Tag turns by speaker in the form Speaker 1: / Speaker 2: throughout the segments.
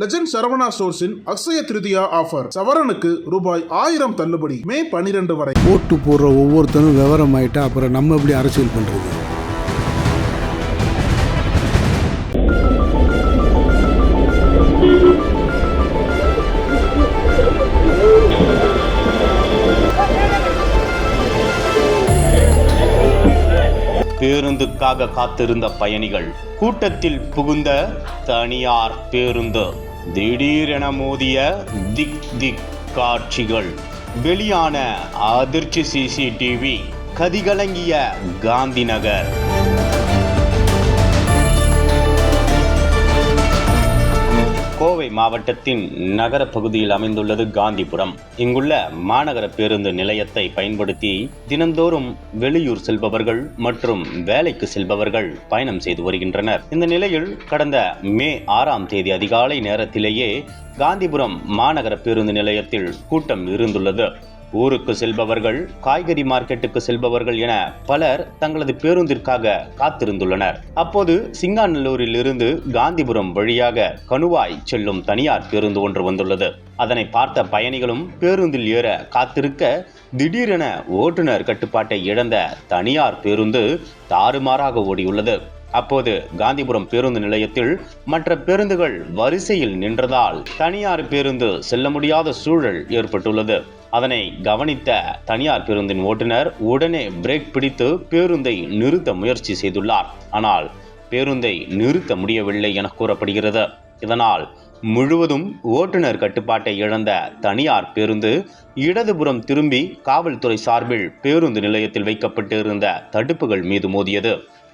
Speaker 1: Legend Saravana ஸ்டோர்ஸின் Akshaya Tritiya offer சவரனுக்கு ரூபாய் ஆயிரம் தள்ளுபடி. மே பனிரெண்டு வரை.
Speaker 2: ஓட்டு போடுற ஒவ்வொருத்தனும் விவரம் ஆயிட்டா அப்புறம் நம்ம எப்படி அரசியல் பண்றது?
Speaker 3: பேருந்துக்காக காத்திருந்த பயணிகள் கூட்டத்தில் புகுந்த தனியார் பேருந்து. திடீரென மோதிய திக் திக் காட்சிகள் வெளியான அதிர்ச்சி சிசிடிவி கதிகலங்கிய காந்தி கோவை மாவட்டத்தின் நகர பகுதியில் அமைந்துள்ளது காந்திபுரம். இங்குள்ள மாநகர பேருந்து நிலையத்தை பயன்படுத்தி தினந்தோறும் வெளியூர் செல்பவர்கள் மற்றும் வேலைக்கு செல்பவர்கள் பயணம் செய்து வருகின்றனர். இந்த நிலையில் கடந்த மே ஆறாம் தேதி அதிகாலை நேரத்திலேயே காந்திபுரம் மாநகர பேருந்து நிலையத்தில் கூட்டம் இருந்துள்ளது. ஊருக்கு செல்பவர்கள் காய்கறி மார்க்கெட்டுக்கு செல்பவர்கள் என பலர் தங்களது பேருந்திற்காக காத்திருந்துள்ளனர். அப்போது சிங்காநல்லூரில் இருந்து காந்திபுரம் வழியாக கணுவாய் செல்லும் தனியார் பேருந்து ஒன்று வந்துள்ளது. அதனை பார்த்த பயணிகளும் பேருந்தில் ஏற காத்திருக்க திடீரென ஓட்டுநர் கட்டுப்பாட்டை இழந்த தனியார் பேருந்து தாறுமாறாக ஓடியுள்ளது. அப்போது காந்திபுரம் பேருந்து நிலையத்தில் மற்ற பேருந்துகள் வரிசையில் நின்றதால் தனியார் பேருந்து செல்ல முடியாத சூழல் ஏற்பட்டுள்ளது. அதனை கவனித்த தனியார் பேருந்தின் ஓட்டுநர் உடனே பிரேக் பிடித்து பேருந்தை நிறுத்த முயற்சி செய்துள்ளார். ஆனால் பேருந்தை நிறுத்த முடியவில்லை என கூறப்படுகிறது. இதனால் முழுவதும் ஓட்டுநர் கட்டுப்பாட்டை இழந்த தனியார் பேருந்து இடதுபுறம் திரும்பி காவல்துறை சார்பில் பேருந்து நிலையத்தில் வைக்கப்பட்டு இருந்த தடுப்புகள் மீது மோதியது.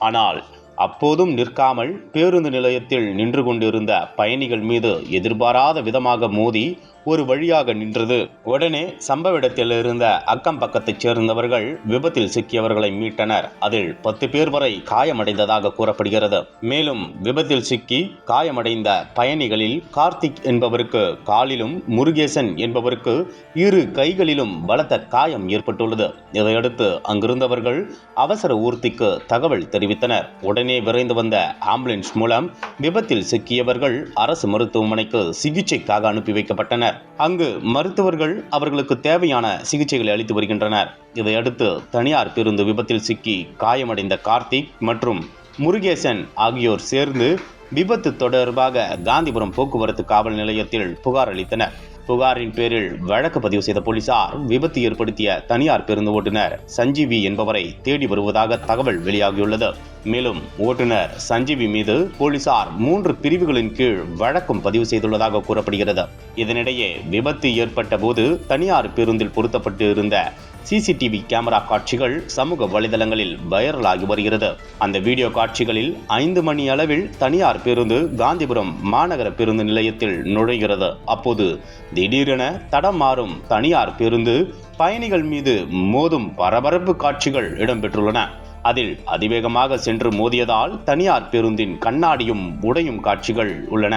Speaker 3: ஆனால் அப்போதும் நிற்காமல் பேருந்து நிலையத்தில் நின்று கொண்டிருந்த பயணிகள் மீது எதிர்பாராத விதமாக மோதி ஒரு வழியாக நின்றது. உடனே சம்பவ இடத்தில் இருந்த அக்கம் பக்கத்தைச் சேர்ந்தவர்கள் விபத்தில் சிக்கியவர்களை மீட்டனர். அதில் பத்து பேர் வரை காயமடைந்ததாக கூறப்படுகிறது. மேலும் விபத்தில் சிக்கி காயமடைந்த பயணிகளில் கார்த்திக் என்பவருக்கு காலிலும் முருகேசன் என்பவருக்கு இரு கைகளிலும் பலத்த காயம் ஏற்பட்டுள்ளது. இதையடுத்து அங்கிருந்தவர்கள் அவசர ஊர்த்திக்கு தகவல் தெரிவித்தனர். உடனே விரைந்து வந்த ஆம்புலன்ஸ் மூலம் விபத்தில் சிக்கியவர்கள் அரசு மருத்துவமனைக்கு சிகிச்சைக்காக அனுப்பி வைக்கப்பட்டனர். அங்கு மருத்துவர்கள் அவர்களுக்கு தேவையான சிகிச்சைகளை அளித்து வருகின்றனர். இதையடுத்து தனியார் பேருந்து விபத்தில் சிக்கி காயமடைந்த கார்த்திக் மற்றும் முருகேசன் ஆகியோர் சேர்ந்து விபத்து தொடர்பாக காந்திபுரம் போக்குவரத்து காவல் நிலையத்தில் புகார் அளித்தனர். புகாரின் பேரில் வழக்கு பதிவு செய்த போலீசார் விபத்து ஏற்படுத்திய தனியார் பேருந்து ஓட்டுநர் சஞ்சீவி என்பவரை தேடி வருவதாக தகவல் வெளியாகியுள்ளது. மேலும் ஓட்டுநர் சஞ்சீவி மீது போலீசார் மூன்று பிரிவுகளின் கீழ் வழக்கும் பதிவு செய்துள்ளதாக கூறப்படுகிறது. இதனிடையே விபத்து ஏற்பட்ட போது தனியார் பேருந்தில் பொருத்தப்பட்டு இருந்த சிசிடிவி கேமரா காட்சிகள் சமூக வலைதளங்களில் வைரலாகி வருகிறது. அந்த வீடியோ காட்சிகளில் ஐந்து மணி அளவில் தனியார் பேருந்து காந்திபுரம் மாநகர பேருந்து நிலையத்தில் நுழைகிறது. அப்போது திடீரென தடம் மாறும் தனியார் பேருந்து பயணிகள் மீது மோதும் பரபரப்பு காட்சிகள் இடம்பெற்றுள்ளன. அதில் அதிவேகமாக சென்று மோதியதால் தனியார் பேருந்தின் கண்ணாடியும் உடையும் காட்சிகள் உள்ளன.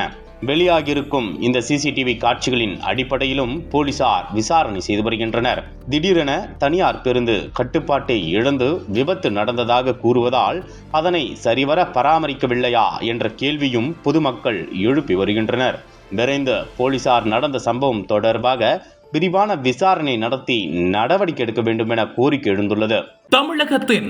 Speaker 3: வெளியாகியிருக்கும் இந்த சிசிடிவி காட்சிகளின் அடிப்படையிலும் போலீசார் விசாரணை செய்து வருகின்றனர். திடீரென தனியார் பேருந்து கட்டுப்பாட்டை இழந்து விபத்து நடந்ததாக கூறுவதால் அதனை சரிவர பராமரிக்கவில்லையா என்ற கேள்வியும் பொதுமக்கள் எழுப்பி வருகின்றனர். விரைந்து போலீசார் நடந்த சம்பவம் தொடர்பாக விரிவான விசாரணை நடத்தி நடவடிக்கை எடுக்க வேண்டும் என கோரிக்கை எழுந்துள்ளது.
Speaker 4: தமிழகத்தின்